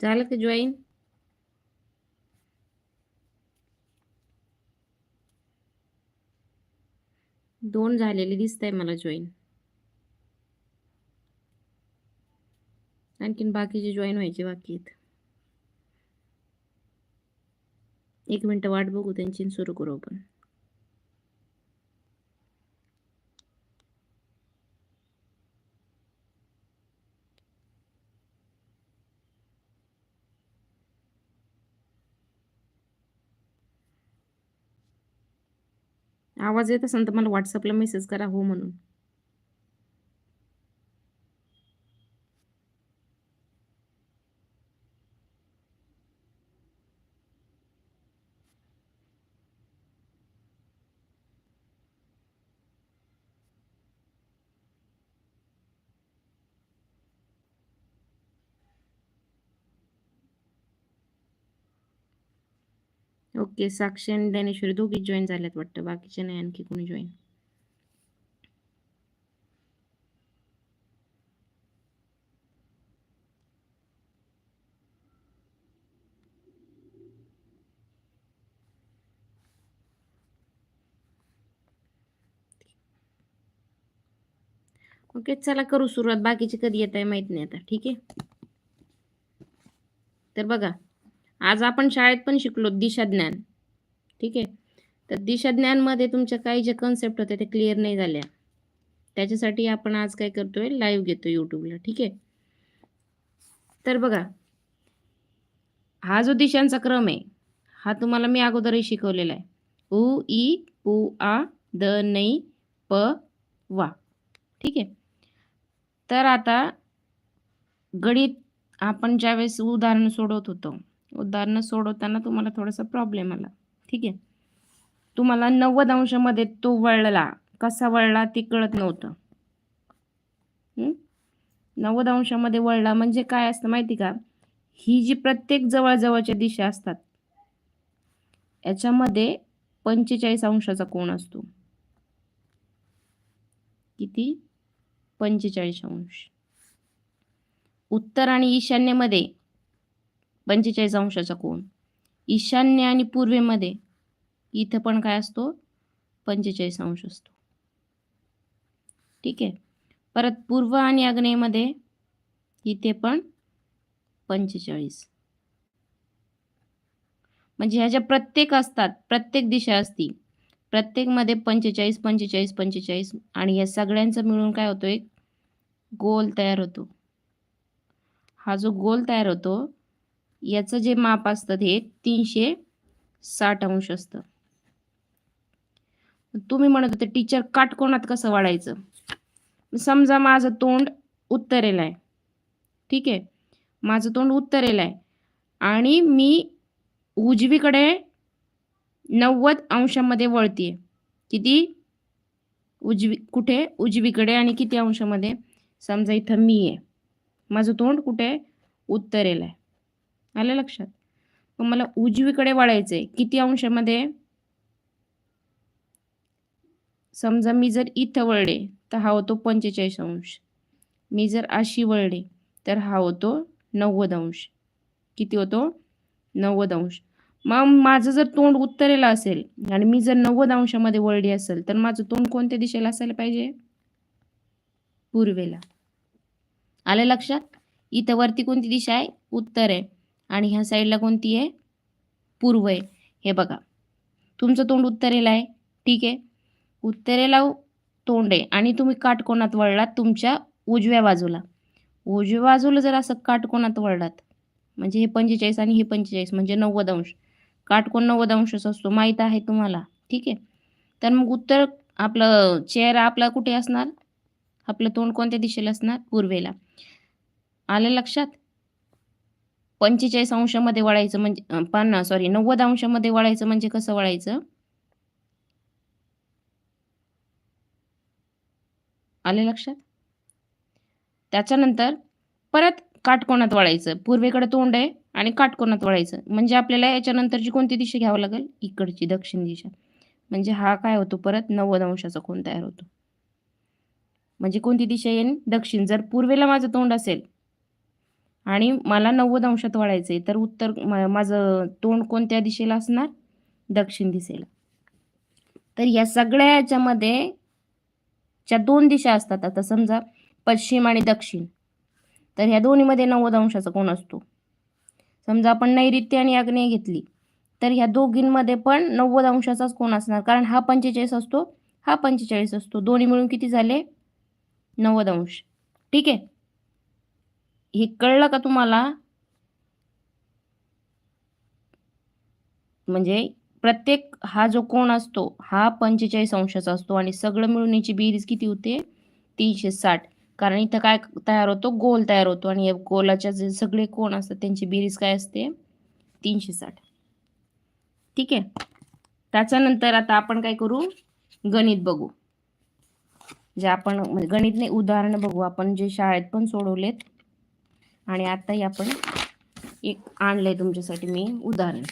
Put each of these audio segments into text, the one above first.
झालं का जॉईन दोन झालेले दिसत आहे मला जॉईन आणखीन बाकीचे जॉईन व्हायचे बाकी आहेत एक मिनटं वाट बघू त्यांची सुरू करू आपण आवाज येत असेल तर मला व्हॉट्सअपला मेसेज करा हो म्हणून. ओके साक्षी आणि ज्ञानेश्वरी दोघी जॉईन झाल्यात वाटतं. बाकीचे नाही आणखी कोणी जॉईन ओके चला करू सुरुवात. बाकीचे कधी येत आहे माहीत नाही आता. ठीक आहे? तर बघा आज आपण शाळेत पण शिकलो दिशाज्ञान. ठीक आहे? तर दिशाज्ञानमध्ये तुमच्या काही जे कन्सेप्ट होते ते क्लिअर नाही झाल्या. त्याच्यासाठी आपण आज काय करतोय? लाईव्ह घेतो यूट्यूबला ठीक आहे? तर बघा. हा जो दिशांचा क्रम आहे हा तुम्हाला मी अगोदरही शिकवलेला आहे. उ ई उ आ द नै प वा. ठीक आहे? तर आता गणित आपण ज्यावेळेस उदाहरण सोडवत होतो उदाहरणं सोडवताना तुम्हाला थोडासा प्रॉब्लेम आला. ठीक आहे? तुम्हाला नव्वद अंशामध्ये तो वळला. कसा वळला ते कळत नव्हतं. नव्वद अंशामध्ये वळला म्हणजे काय असतं माहिती का? ही जी प्रत्येक जवळजवळच्या दिशा असतात याच्यामध्ये पंचेचाळीस अंशाचा कोण असतो. किती? पंचेचाळीस अंश. उत्तर आणि ईशान्येमध्ये पंचेचाळीस अंशाचा कोण? ईशान्य आणि पूर्वेमध्ये इथं पण काय असतो? पंचेचाळीस अंश असतो. ठीक आहे. परत पूर्व आणि आग्नेयमध्ये इथे पण पंचेचाळीस. म्हणजे ह्या ज्या प्रत्येक असतात प्रत्येक दिशा असती प्रत्येकमध्ये पंचेचाळीस पंचेचाळीस पंचेचाळीस आणि या सगळ्यांचं मिळून काय होतो एक? गोल तयार होतो. हा जो गोल तयार होतो याचं जे माप असतं हे तीनशे साठ अंश असतं. तुम्ही म्हणत होते टीचर काटकोणात कसं वाढायचं? समजा माझं तोंड उत्तरेला आहे. ठीक आहे? माझं तोंड उत्तरेला आहे. आणि मी उजवीकडे नव्वद अंशामध्ये वळतीये. किती? उजवी कुठे? उजवीकडे आणि किती अंशामध्ये? समजा इथं मी आहे. माझं तोंड कुठे? उत्तरेला आहे. आलं लक्षात? मग मला उजवीकडे वळायचंय. किती अंशामध्ये? समजा मी जर इथं वळले तर हा होतो पंचेचाळीस अंश. मी जर अशी वळले तर हा होतो नव्वद अंश. किती होतो? नव्वद अंश. मग माझं जर तोंड उत्तरेला असेल आणि मी जर नव्वद अंशामध्ये वळली असेल तर माझं तोंड कोणत्या दिशेला असायला पाहिजे? पूर्वेला. आलं लक्षात? इथं वरती कोणती दिशा आहे? उत्तर आहे. आणि ह्या साईडला कोणती आहे? पूर्व आहे हे बघा. तुमचं तोंड उत्तरेला आहे. ठीक आहे. उत्तरेला तोंड आहे. आणि तुम्ही काटकोनात वळलात तुमच्या उजव्या बाजूला. उजव्या बाजूला जर असं काटकोनात वळलात म्हणजे हे पंचेचाळीस आणि हे पंचेचाळीस म्हणजे नव्वद अंश. काटकोण नव्वद अंशच असतो. माहीत आहे तुम्हाला. ठीक आहे. तर मग उत्तर आपलं चेहरा आपला कुठे असणार? आपलं तोंड कोणत्या दिशेला असणार? पूर्वेला. आलं लक्षात? पंचेचाळीस अंशामध्ये वळायचं म्हणजे पन्नास सॉरी नव्वद अंशामध्ये वळायचं म्हणजे कसं वळायचं आले लक्षात? त्याच्यानंतर परत काटकोनात वळायचं पूर्वेकडे तोंड आहे आणि काटकोनात वळायचं म्हणजे आपल्याला याच्यानंतरची कोणती दिशा घ्यावं लागेल? इकडची दक्षिण दिशा. म्हणजे हा काय होतो परत? नव्वद अंशाचा कोण तयार होतो? म्हणजे कोणती दिशा येईल दक्षिण. जर पूर्वेला माझं तोंड असेल आणि मला नव्वद अंशात वळायचं आहे तर उत्तर माझं तोंड कोणत्या दिशेला असणार? दक्षिण दिशेला. तर या सगळ्या याच्यामध्ये च्या दोन दिशा असतात आता समजा पश्चिम आणि दक्षिण तर ह्या दोन्हीमध्ये नव्वद अंशाचा कोण असतो? समजा आपण नैऋत्य आणि आग्नेय घेतली तर ह्या दोघींमध्ये पण नव्वद अंशाचाच कोण असणार कारण हा पंचेचाळीस असतो हा पंचेचाळीस असतो. दोन्ही मिळून किती झाले? नव्वद अंश. ठीक आहे? हे कळलं का तुम्हाला? म्हणजे प्रत्येक हा जो कोण असतो हा पंचेचाळीस अंशाचा असतो आणि सगळं मिळून याची बेरीज किती होते? तीनशे साठ. कारण इथं काय तयार होतो? गोल तयार होतो. आणि या गोलाच्या जे सगळे कोण असतात त्यांची बेरीज काय असते? तीनशे साठ. ठीक आहे? त्याच्यानंतर आता आपण काय करू? गणित बघू. जे आपण म्हणजे गणित नाही उदाहरणं बघू. आपण जे शाळेत पण सोडवलेत आणि आताही आपण एक आणलंय तुमच्यासाठी मी उदाहरण.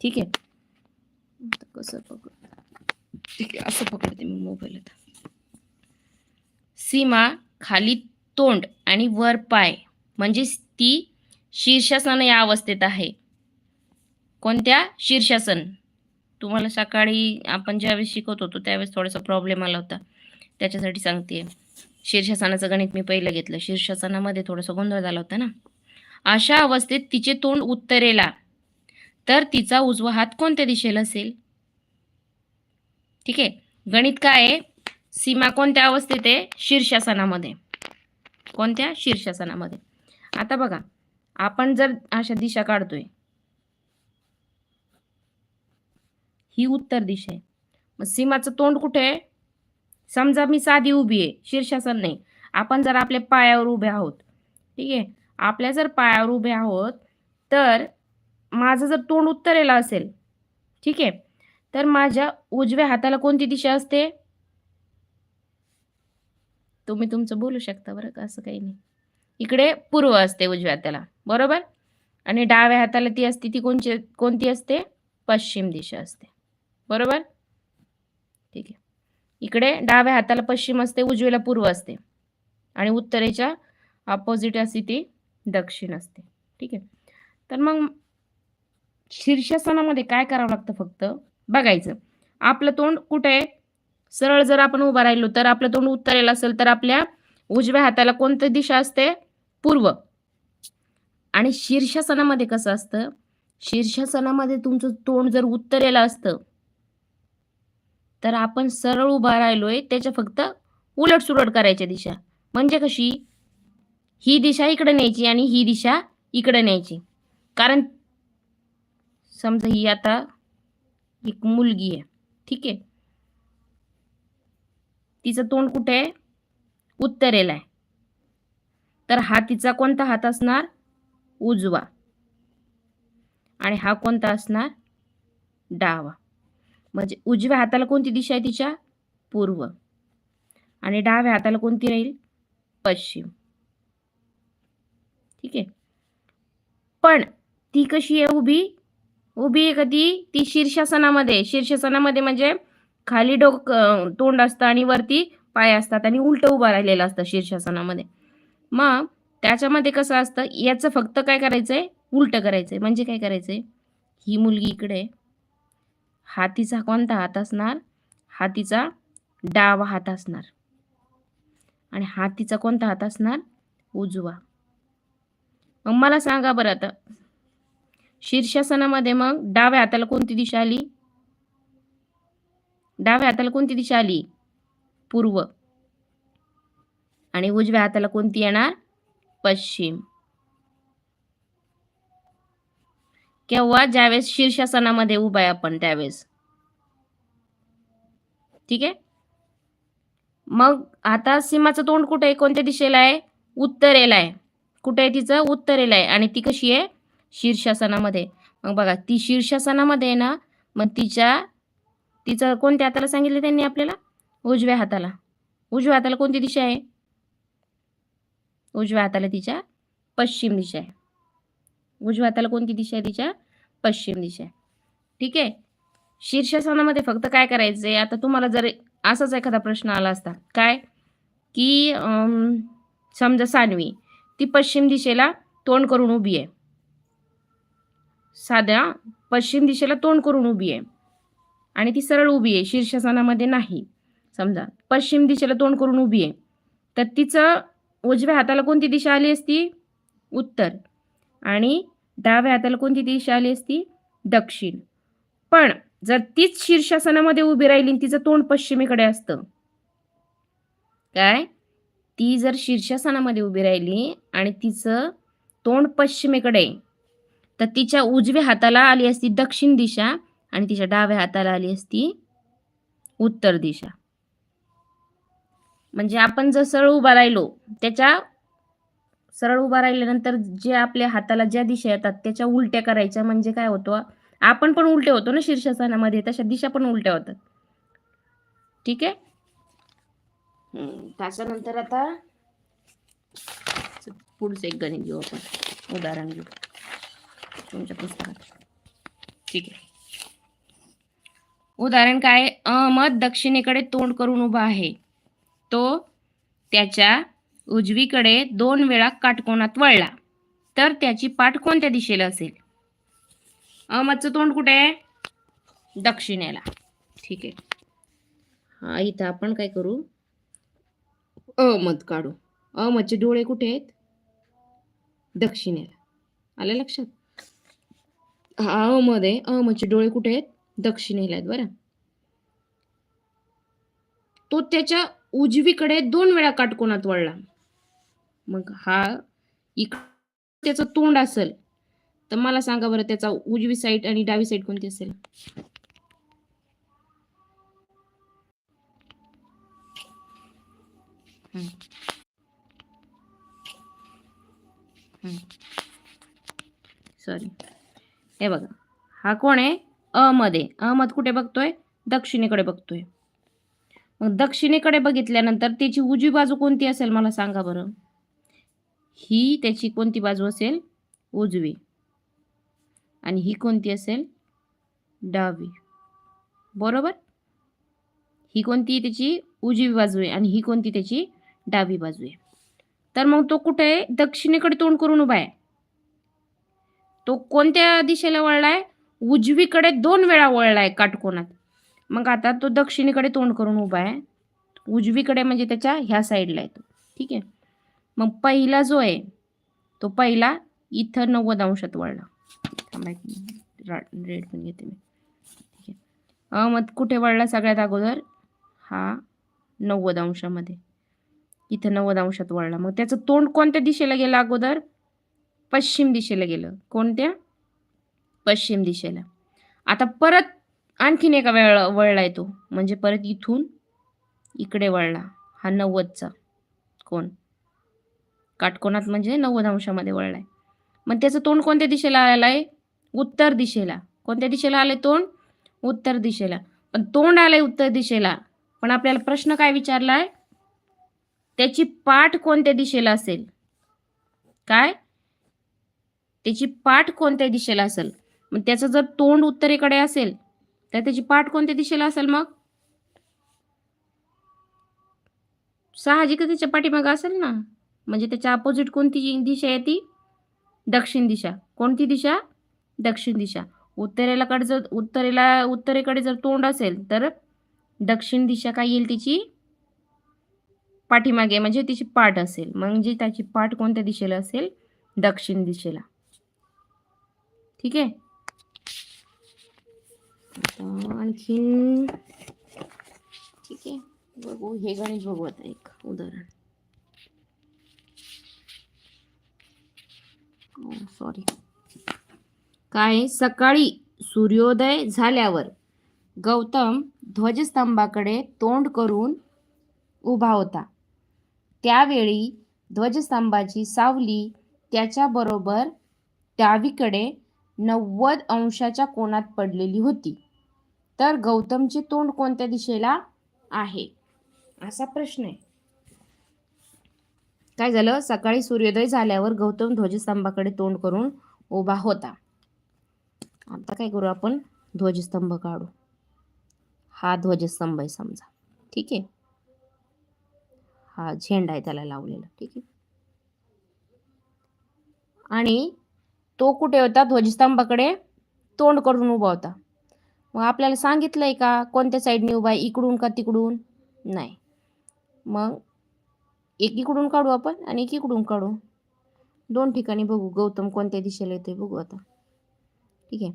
ठीक आहे? कसं पकड? ठीक आहे असं पकडते मी मोबाईल आता. सीमा खाली तोंड आणि वर पाय. म्हणजे ती शीर्षासन या अवस्थेत आहे. कोणत्या? शीर्षासन. तुम्हाला सकाळी आपण ज्यावेळेस शिकवत होतो त्यावेळेस थोडासा प्रॉब्लेम आला होता. त्याच्यासाठी सांगते शीर्षासनाचं गणित मी पहिलं घेतलं. शीर्षासनामध्ये थोडासा गोंधळ झाला होता ना? अशा अवस्थेत तिचे तोंड उत्तरेला. तर तिचा उजवा हात कोणत्या दिशेला असेल? ठीक आहे. गणित काय आहे? सीमा कोणत्या अवस्थेत आहे? शीर्षासनामध्ये कोणत्या? शीर्षासनामध्ये आता बघा. आपण जर अशा दिशा काढतोय. ही उत्तर दिशा आहे. मग सीमाचं तोंड कुठे आहे? समजा मी साधी उभी आहे शीर्षासन नाही. आपण जर आपल्या पायावर उभे आहोत ठीक आहे? आपल्या जर पायावर उभे आहोत तर माझं जर तोंड उत्तरेला असेल ठीक आहे? तर माझ्या उजव्या हाताला कोणती दिशा असते? तुम्ही तुमचं बोलू शकता बरं का असं काही नाही. इकडे पूर्व असते उजव्या हाताला बरोबर? आणि डाव्या हाताला ती असते ती कोणची कोणती असते? पश्चिम दिशा असते बरोबर? ठीक आहे. इकडे डाव्या हाताला पश्चिम असते उजवीला पूर्व असते. आणि उत्तरेच्या अपोजिट अशी ती दक्षिण असते. ठीक आहे? तर मग शीर्षासनामध्ये काय करावं लागतं फक्त? बघायचं. आपलं तोंड कुठे आहे? सरळ जर आपण उभं राहिलो तर आपलं तोंड उत्तरेला असेल तर आपल्या उजव्या हाताला कोणती दिशा असते? पूर्व. आणि शीर्षासनामध्ये कसं असतं? शीर्षासनामध्ये तुमचं तोंड जर उत्तरेला असतं तर आपण सरळ उभा राहिलोय त्याच्या फक्त उलट सुलट करायच्या दिशा. म्हणजे कशी? ही दिशा इकडे न्यायची आणि ही दिशा इकडे न्यायची. कारण समजा ही आता एक मुलगी आहे. ठीक आहे? तिचं तोंड कुठे आहे? उत्तरेला आहे. तर हा तिचा कोणता हात असणार? उजवा. आणि हा कोणता असणार? डावा. म्हणजे उजव्या हाताला कोणती दिशा आहे तिच्या? पूर्व. आणि डाव्या हाताला कोणती राहील? पश्चिम. ठीक आहे? पण ती कशी आहे उभी? उभी आहे कधी ती? शीर्षासनामध्ये. शीर्षासनामध्ये म्हणजे खाली डोक तोंड असतं आणि वरती पाय असतात आणि उलट उभा राहिलेलं असतं शीर्षासनामध्ये. मग त्याच्यामध्ये कसं असतं? याचं फक्त काय करायचंय? उलट करायचंय. म्हणजे काय करायचंय? ही मुलगी इकडे आहे. हातीचा कोणता हात असणार? हातीचा डावा हात असणार. आणि हातीचा कोणता हात असणार? उजवा. मग मला सांगा बरं आता. शीर्षासनामध्ये मग डाव्या हाताला कोणती दिशा आली? डाव्या हाताला कोणती दिशा आली? पूर्व. आणि उजव्या हाताला कोणती येणार? पश्चिम. केव्हा? ज्यावेळेस शीर्षासनामध्ये उभा आहे आपण त्यावेळेस. ठीक आहे? मग आता सीमाचं तोंड कुठे आहे? कोणत्या दिशेला आहे? उत्तरेला आहे. कुठे आहे तिचं? उत्तरेला आहे. आणि ती कशी आहे? शीर्षासनामध्ये. मग बघा ती शीर्षासनामध्ये आहे ना मग तिच्या तिचं कोणत्या हाताला सांगितलं त्यांनी आपल्याला? उजव्या हाताला. उजव्या हाताला कोणती दिशा आहे? उजव्या हाताला तिच्या पश्चिम दिशा आहे. उजव्या हाताला कोणती दिशा आहे तिच्या? पश्चिम दिशा. ठीक आहे? शीर्षासनामध्ये फक्त काय करायचं आहे आता तुम्हाला जर असाच एखादा प्रश्न आला असता काय? की समजा सानवी ती पश्चिम दिशेला तोंड करून उभी आहे. साध्या पश्चिम दिशेला तोंड करून उभी आहे. आणि ती सरळ उभी आहे शीर्षासनामध्ये नाही. समजा पश्चिम दिशेला तोंड करून उभी आहे. तर तिचं उजव्या हाताला कोणती दिशा आली असती? उत्तर. आणि डाव्या हाताला कोणती दिशा आली असती? दक्षिण. पण जर तीच शीर्षासनामध्ये उभी राहिली आणि तिचं तोंड पश्चिमेकडे असतं? काय? ती जर शीर्षासनामध्ये उभी राहिली आणि तिचं तोंड पश्चिमेकडे तर तिच्या उजव्या हाताला आली असती दक्षिण दिशा आणि तिच्या डाव्या हाताला आली असती उत्तर दिशा. म्हणजे आपण जर सरळ उभा राहिलो त्याच्या सरळ उभा राहिल्यानंतर जे आपल्या हाताला ज्या दिशा येतात त्याच्या उलट्या करायच्या म्हणजे काय होतो? आपण पण उलटे होतो ना शीर्षासनामध्ये तशा दिशा पण उलट्या होतात. ठीक आहे? त्याच्यानंतर आता पुढचं एक गणित घेऊ आपण. उदाहरण घेऊ. तुमच्या पुस्तकात. ठीक आहे. उदाहरण काय? अहमद दक्षिणेकडे तोंड करून उभा आहे. तो त्याच्या उजवीकडे दोन वेळा काटकोनात वळला. तर त्याची पाठ कोणत्या दिशेला असेल? अहमदचं तोंड कुठे? आहे दक्षिणेला. ठीक आहे. हा इथं आपण काय करू? अहमद काढू. अहमदचे डोळे कुठे आहेत? दक्षिणेला. आलं लक्षात? हा अहमद आहे. अहमदचे डोळे कुठे आहेत? दक्षिणेला आहेत बरं. तो त्याच्या उजवीकडे दोन वेळा काटकोनात वळला. मग हा इक त्याचं तोंड असेल तर मला सांगा बरं त्याचा उजवी साईड आणि डावी साईड कोणती असेल? सॉरी हे बघा. हा कोण आहे? अहमद आहे. अहमद कुठे बघतोय? दक्षिणेकडे बघतोय. मग दक्षिणेकडे बघितल्यानंतर त्याची उजवी बाजू कोणती असेल मला सांगा बरं. ही त्याची कोणती बाजू असेल? उजवी. आणि ही कोणती असेल? डावी. बरोबर? ही कोणती त्याची उजवी बाजू आहे आणि ही कोणती त्याची डावी बाजू आहे. तर मग तो कुठे आहे? दक्षिणेकडे तोंड करून उभा आहे. तो कोणत्या दिशेला वळलाय? उजवीकडे दोन वेळा वळलाय काटकोनात. मग आता तो दक्षिणेकडे तोंड करून उभा आहे. उजवीकडे म्हणजे त्याच्या ह्या साईडला आहे तो. ठीक आहे? मग पहिला जो आहे तो पहिला इथं नव्वद अंशात वळला. रेड पण घेते मी. ठीक आहे. अहमद कुठे वळला सगळ्यात अगोदर? हा नव्वद अंशामध्ये. इथं नव्वद अंशात वळला. मग त्याचं तोंड कोणत्या दिशेला गेलं अगोदर? पश्चिम दिशेला गेलं. कोणत्या? पश्चिम दिशेला. आता परत आणखीन एका वेळ वळलाय तो. म्हणजे परत इथून इकडे वळला. हा नव्वदचा. कोण? काटकोनात म्हणजे नव्वद अंशामध्ये वळलाय. मग त्याचं तोंड कोणत्या दिशेला आलंय? उत्तर दिशेला. कोणत्या दिशेला आलंय तोंड? उत्तर दिशेला. पण तोंड आलंय उत्तर दिशेला. पण आपल्याला प्रश्न काय विचारलाय? त्याची पाठ कोणत्या दिशेला असेल? काय? त्याची पाठ कोणत्या दिशेला असेल? मग त्याचं जर तोंड उत्तरेकडे असेल तर त्याची पाठ कोणत्या दिशेला असेल मग? साहजिकच त्याच्या पाठीमागं असेल ना. म्हणजे त्याच्या अपोजिट कोणती जी दिशा आहे ती? दक्षिण दिशा. कोणती दिशा? दक्षिण दिशा. उत्तरेला कडे जर उत्तरेला उत्तरेकडे जर तोंड असेल तर दक्षिण दिशा काय येईल तिची? पाठीमागे म्हणजे तिची पाठ असेल. म्हणजे त्याची पाठ कोणत्या दिशेला असेल? दक्षिण दिशेला. ठीक आहे? आणखीन ठीक आहे. बघू हे गणेश भगवत एक उदाहरण. Oh, सॉरी काय? सकाळी सूर्योदय झाल्यावर गौतम ध्वजस्तंभाकडे तोंड करून उभा होता. त्यावेळी ध्वजस्तंभाची सावली त्याच्याबरोबर डावीकडे नव्वद अंशाच्या कोनात पडलेली होती. तर गौतमचे तोंड कोणत्या दिशेला आहे? असा प्रश्न आहे. काय झालं? सकाळी सूर्योदय झाल्यावर गौतम ध्वजस्तंभाकडे तोंड करून उभा होता. आता काय करू आपण? ध्वजस्तंभ काढू. हा ध्वजस्तंभ आहे समजा. ठीक आहे? हा झेंडा आहे त्याला लावलेला. ठीक आहे? आणि तो कुठे होता? ध्वजस्तंभाकडे तोंड करून उभा होता. मग आपल्याला सांगितलंय का? कोणत्या साईडने उभा आहे? इकडून का तिकडून? नाही. मग एक इकडून काढू आपण आणि एक इकडून काढू. दोन ठिकाणी बघू गौतम कोणत्या दिशेला येतोय बघू आता. ठीक आहे.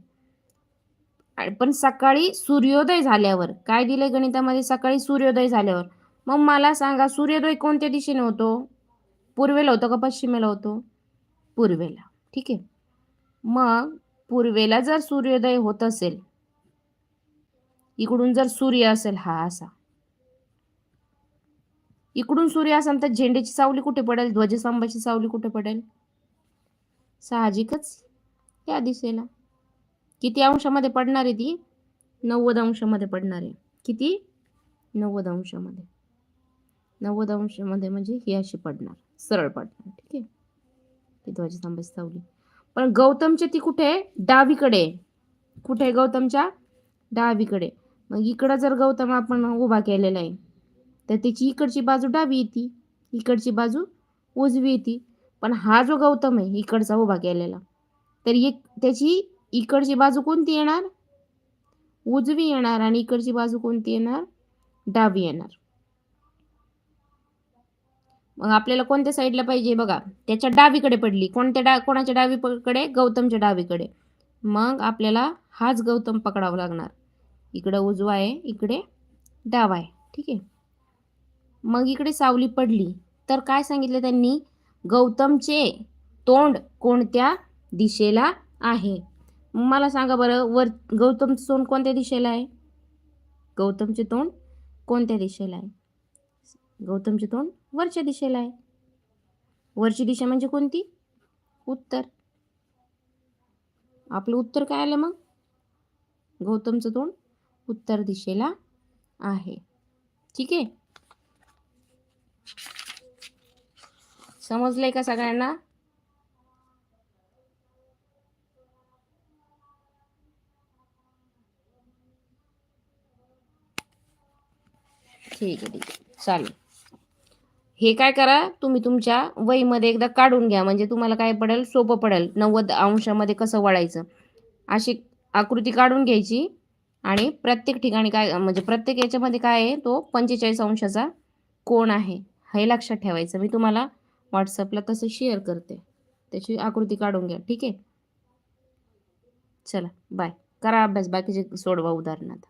आणि पण सकाळी सूर्योदय झाल्यावर काय दिलंय गणितामध्ये सकाळी सूर्योदय झाल्यावर? मग मला सांगा सूर्योदय कोणत्या दिशेने होतो? पूर्वेला होतो का पश्चिमेला होतो? पूर्वेला. ठीक आहे. मग पूर्वेला जर सूर्योदय होत असेल इकडून जर सूर्य असेल हा असा इकडून सूर्य असेल तर झेंडेची सावली कुठे पडेल? ध्वजस्तंभाची सावली कुठे पडेल? साहजिकच या दिशेला. किती अंशामध्ये पडणार आहे ती? नव्वद अंशामध्ये पडणार आहे. किती? नव्वद अंशामध्ये. नव्वद अंशामध्ये म्हणजे ही अशी पडणार सरळ पडणार ठीक आहे? ती ध्वजस्तंभाची सावली. पण गौतमची ती कुठे आहे? डावीकडे आहे. कुठे आहे गौतमच्या? डावीकडे मग इकडं जर गौतम आपण उभा केलेला आहे तर त्याची इकडची बाजू डावी येते इकडची बाजू उजवी येते. पण हा जो गौतम आहे इकडचा उभा केलेला. तर एक त्याची इकडची बाजू कोणती येणार? उजवी येणार आणि इकडची बाजू कोणती येणार? डावी येणार. मग आपल्याला कोणत्या साईडला पाहिजे बघा? त्याच्या डावीकडे पडली. कोणत्या डा कोणाच्या डावीकडे? गौतमच्या डावीकडे. मग आपल्याला हाच गौतम पकडावा लागणार. इकडं उजवा आहे इकडे डावा आहे. ठीक आहे? मग इकडे सावली पडली. तर काय सांगितलं त्यांनी? गौतमचे तोंड कोणत्या दिशेला आहे? मला सांगा बरं वर गौतमचं तोंड कोणत्या दिशेला आहे? गौतमचे तोंड कोणत्या दिशेला आहे? गौतमचे तोंड वरच्या दिशेला आहे. वरची दिशा म्हणजे कोणती? उत्तर. आपलं उत्तर काय आलं मग? गौतमचं तोंड उत्तर दिशेला आहे. ठीक आहे? समजलंय का सगळ्यांना? ठीक आहे ठीक आहे. चालेल. हे काय करा तुम्ही तुमच्या वहीमध्ये एकदा काढून घ्या. म्हणजे तुम्हाला काय पडेल सोपं पडेल. नव्वद अंशामध्ये कसं वळायचं. अशी आकृती काढून घ्यायची. आणि प्रत्येक ठिकाणी काय म्हणजे प्रत्येक याच्यामध्ये काय आहे तो पंचेचाळीस अंशाचा कोण आहे. हे लक्षात ठेवायचं. मी तुम्हाला व्हॉट्सअपला तसं शेअर करते. त्याची आकृती काढून घ्या ठीक आहे? चला बाय करा अभ्यास बाकीचे सोडवा उदाहरणार्थ